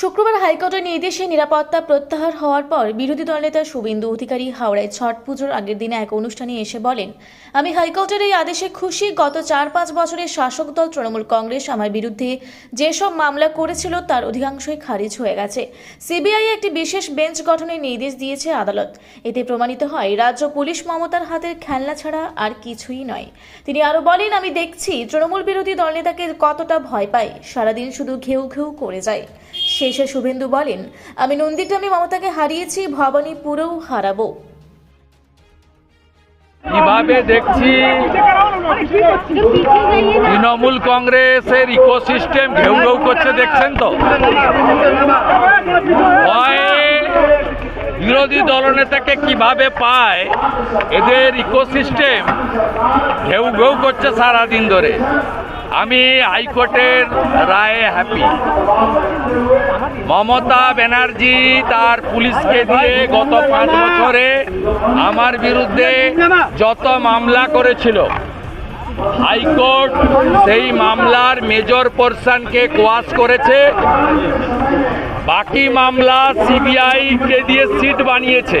শুক্রবার হাইকোর্টের নির্দেশে নিরাপত্তা প্রত্যাহার হওয়ার পর বিরোধী দলনেতা শুভেন্দু অধিকারী হাওড়ায় ছট পুজোর আগের দিনে এক অনুষ্ঠানে এসে বলেন, আমি হাইকোর্টের এই আদেশে খুশি। গত চার পাঁচ বছরের শাসক দল তৃণমূল কংগ্রেস আমার বিরুদ্ধে যেসব মামলা করেছিল তার অধিকাংশই খারিজ হয়ে গেছে। সিবিআই একটি বিশেষ বেঞ্চ গঠনের নির্দেশ দিয়েছে আদালত। এতে প্রমাণিত হয়, রাজ্য পুলিশ মমতার হাতের খেলনা ছাড়া আর কিছুই নয়। তিনি আরও বলেন, আমি দেখছি তৃণমূল বিরোধী দলনেতাকে কতটা ভয় পায়। সারাদিন শুধু ঘেউ ঘেউ করে যায়। শেষে শুভেন্দু বলেন, আমি নন্দীগ্রামে মমতাকে হারিয়েছি ভবানীপুরেও হারাবো। কীভাবে দেখছি? তৃণমূল কংগ্রেসের ইকোসিস্টেম ঘেউ ঘেউ করছে, দেখছেন তো? বিরোধী দলনেতাকে কীভাবে পায়? এদের ইকোসিস্টেম ঘেউ ঘেউ করছে সারাদিন ধরে। আমি হাইকোর্টের রায়ে হ্যাপি মমতা ব্যানার্জি তার পুলিশকে দিয়ে গত পাঁচ বছরে আমার বিরুদ্ধে যত মামলা করেছিল, হাইকোর্ট সেই মামলার মেজর পোর্শনকে কোয়াশ করেছে। বাকি মামলা সিবিআইকে দিয়ে সিট বানিয়েছে।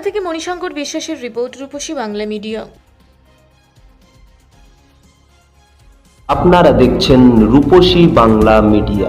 হাওড়া থেকে মণিশঙ্কর বিশ্বাসের রিপোর্ট রূপসী বাংলা মিডিয়া। আপনারা দেখছেন রূপসী বাংলা মিডিয়া।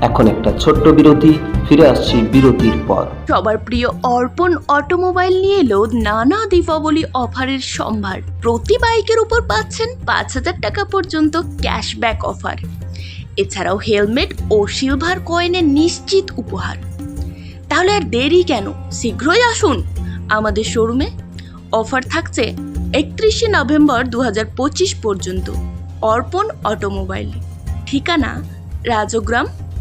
এখন একটা ছোট্ট বিরতি, ফিরে আসছি বিরতির পর। সবার প্রিয় অর্পণ অটোমোবাইল নিয়ে এলো নানা দীপাবলি অফারের সম্ভার। প্রতি বাইকের উপর পাচ্ছেন পাঁচ হাজার টাকা পর্যন্ত ক্যাশব্যাক অফার। এছাড়াও হেলমেট ও সিলভার কয়েনের নিশ্চিত উপহার। তাহলে আর দেরি কেন? শীঘ্রই আসুন আমাদের শোরুমে। অফার থাকছে একত্রিশে নভেম্বর দু হাজার পঁচিশ পর্যন্ত। অর্পণ অটোমোবাইল। ঠিকানা রাজগ্রাম